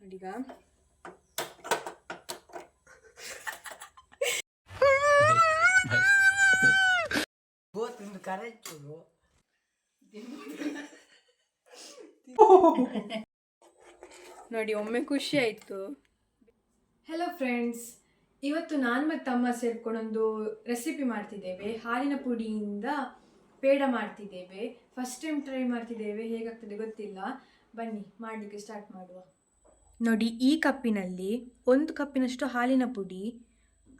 ನೋಡೀಗ? ನೋಡಿ ಒಮ್ಮೆ ಖುಷಿ ಆಯ್ತು. ಹಲೋ ಫ್ರೆಂಡ್ಸ್ ಇವತ್ತು ನಾನು ಮತ್ತು ಅಮ್ಮ ಸೇರ್ಕೊಂಡೊಂದು ರೆಸಿಪಿ ಮಾಡ್ತಿದ್ದೇವೆ. ಹಾಲಿನ ಪುಡಿಯಿಂದ ಪೇಡ ಮಾಡ್ತಿದ್ದೇವೆ. ಫಸ್ಟ್ ಟೈಮ್ ಟ್ರೈ ಮಾಡ್ತಿದ್ದೇವೆ. ಹೇಗಾಗ್ತದೆ ಗೊತ್ತಿಲ್ಲ. ಬನ್ನಿ ಮಾಡಲಿಕ್ಕೆ ಸ್ಟಾರ್ಟ್ ಮಾಡುವ. ನೋಡಿ, ಈ ಕಪ್ಪಿನಲ್ಲಿ ಒಂದು ಕಪ್ಪಿನಷ್ಟು ಹಾಲಿನ ಪುಡಿ,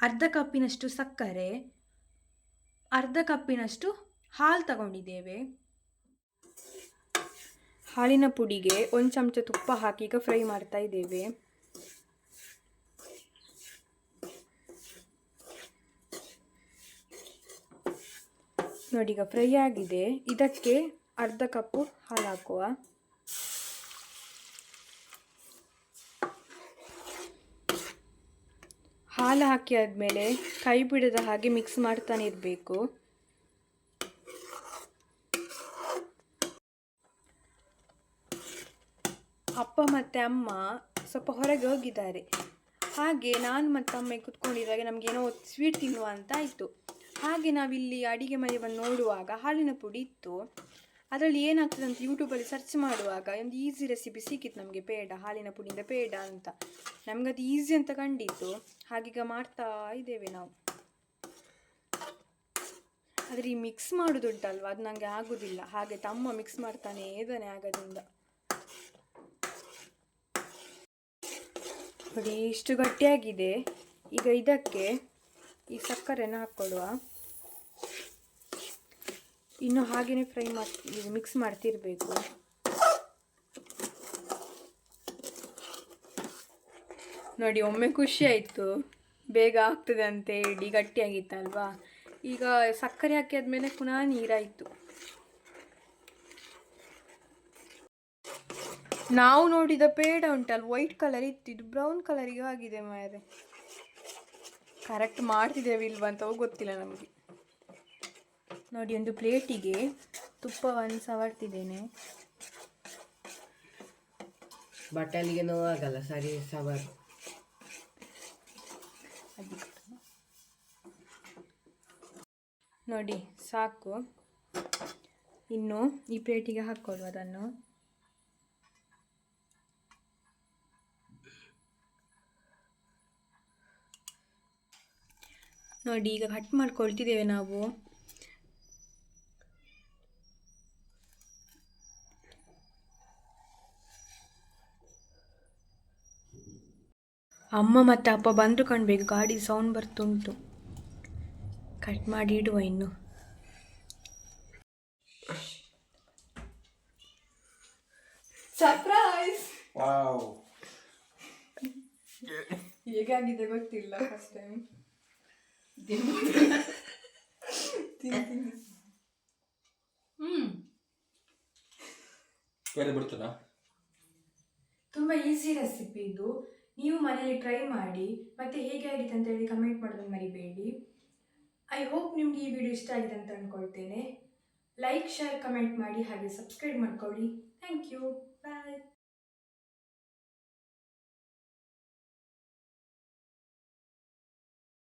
ಅರ್ಧ ಕಪ್ಪಿನಷ್ಟು ಸಕ್ಕರೆ, ಅರ್ಧ ಕಪ್ಪಿನಷ್ಟು ಹಾಲು ತಗೊಂಡಿದ್ದೇವೆ. ಹಾಲಿನ ಪುಡಿಗೆ ಒಂದು ಚಮಚ ತುಪ್ಪ ಹಾಕಿ ಈಗ ಫ್ರೈ ಮಾಡ್ತಾ ಇದ್ದೇವೆ. ನೋಡಿ, ಈಗ ಫ್ರೈ ಆಗಿದೆ. ಇದಕ್ಕೆ ಅರ್ಧ ಕಪ್ಪು ಹಾಲು ಹಾಕುವ. ಹಾಲು ಹಾಕಿ ಆದಮೇಲೆ ಕೈ ಬಿಡದ ಹಾಗೆ ಮಿಕ್ಸ್ ಮಾಡ್ತಾನೆ ಇರಬೇಕು. ಅಪ್ಪ ಮತ್ತು ಅಮ್ಮ ಸ್ವಲ್ಪ ಹೊರಗೆ ಹೋಗಿದ್ದಾರೆ. ಹಾಗೆ ನಾನು ಮತ್ತು ಅಮ್ಮ ಕುತ್ಕೊಂಡಿರುವಾಗ ನಮಗೇನೋ ಸ್ವೀಟ್ ತಿನ್ನುವ ಅಂತ ಆಯಿತು. ಹಾಗೆ ನಾವಿಲ್ಲಿ ಅಡಿಗೆ ಮನೆ ಬಂದು ನೋಡುವಾಗ ಹಾಲಿನ ಪುಡಿ ಇತ್ತು. ಅದರಲ್ಲಿ ಏನಾಗ್ತದೆ ಅಂತ ಯೂಟ್ಯೂಬಲ್ಲಿ ಸರ್ಚ್ ಮಾಡುವಾಗ ಒಂದು ಈಸಿ ರೆಸಿಪಿ ಸಿಕ್ಕಿತ್ತು ನಮಗೆ ಪೇಡ, ಹಾಲಿನ ಪುಡಿಯಿಂದ ಪೇಡ ಅಂತ. ನಮ್ಗೆ ಅದು ಈಸಿ ಅಂತ ಕಂಡಿತ್ತು ಹಾಗೀಗ ಮಾಡ್ತಾ ಇದ್ದೇವೆ ನಾವು. ಆದರೆ ಈ ಮಿಕ್ಸ್ ಮಾಡೋದುಂಟಲ್ವ? ಅದು ನನಗೆ ಆಗೋದಿಲ್ಲ. ಹಾಗೆ ತಮ್ಮ ಮಿಕ್ಸ್ ಮಾಡ್ತಾನೆ ಇದ್ದಾನೆ ಆಗೋದ್ರಿಂದ. ನೋಡಿ, ಇಷ್ಟು ಗಟ್ಟಿಯಾಗಿದೆ. ಈಗ ಇದಕ್ಕೆ ಈ ಸಕ್ಕರೆನ ಹಾಕ್ಕೊಡುವ. ಇನ್ನು ಹಾಗೆಯೇ ಫ್ರೈ ಮಾಡಿ ಮಿಕ್ಸ್ ಮಾಡ್ತಿರಬೇಕು. ನೋಡಿ, ಒಮ್ಮೆ ಖುಷಿ ಆಯಿತು. ಬೇಗ ಆಗ್ತದೆ ಅಂತ ಹೇಳಿ, ಗಟ್ಟಿಯಾಗಿತ್ತಲ್ವಾ? ಈಗ ಸಕ್ಕರೆ ಹಾಕಿ ಆದಮೇಲೆ ಪುನಃ ನೀರಾಯಿತು. ನಾವು ನೋಡಿದ ಪೇಡ ಉಂಟಲ್ಲ ವೈಟ್ ಕಲರ್ ಇತ್ತು ಬ್ರೌನ್ ಕಲರಿಗೆ ಆಗಿದೆ ಮಾರೆ ಕರೆಕ್ಟ್ ಮಾಡ್ತಿದ್ದೇವೆ ಇಲ್ವಾ ಅಂತ ಗೊತ್ತಿಲ್ಲ ನಮಗೆ. ನೋಡಿ ಒಂದು ಪ್ಲೇಟಿಗೆ ತುಪ್ಪವನ್ನು ಸವರ್ತಿದ್ದೇನೆ. ಬಟ್ಟಲಿಗೆ ನೋವಾಗಲ್ಲ ಸರಿ ಸವರ್. ನೋಡಿ ಸಾಕು. ಇನ್ನು ಈ ಪ್ಲೇಟಿಗೆ ಹಾಕ್ಕೊಳ್ಳು ಅದನ್ನು. ನೋಡಿ ಈಗ ಕಟ್ ಮಾಡ್ಕೊಳ್ತಿದ್ದೇವೆ ನಾವು. ಅಮ್ಮ ಮತ್ತು ಅಪ್ಪ ಬಂದು ಕಾಣಬೇಕು. ಗಾಡಿ ಸೌಂಡ್ ಬರ್ತುಂಟು ಕಟ್ ಮಾಡಿ ಇಡುವ ಇನ್ನು. ಸರ್ಪ್ರೈಸ್ ವಾವ್ ಹೇಗಾಗಿದೆ ಗೊತ್ತಿಲ್ಲ ಫಸ್ಟ್ ಟೈಮ್ ಬೇರೆ ಬಿಡ್ತದಾ ತುಂಬಾ ಈಸಿ ರೆಸಿಪಿ ಇದು. ನೀವು ಮನೆಯಲ್ಲಿ ಟ್ರೈ ಮಾಡಿ, ಮತ್ತೆ ಹೇಗೆ ಆಗಿದೆ ಅಂತ ಹೇಳಿ ಕಮೆಂಟ್ ಮಾಡೋದನ್ನು ಮರಿಬೇಡಿ. ಐ ಹೋಪ್ ನಿಮ್ಗೆ ಈ ವಿಡಿಯೋ ಇಷ್ಟ ಆಗಿದೆ ಅಂತ ಅಂದ್ಕೊಳ್ತೇನೆ ಲೈಕ್ ಶೇರ್ ಕಮೆಂಟ್ ಮಾಡಿ, ಹಾಗೆ ಸಬ್ಸ್ಕ್ರೈಬ್ ಮಾಡ್ಕೊಳ್ಳಿ. Thank you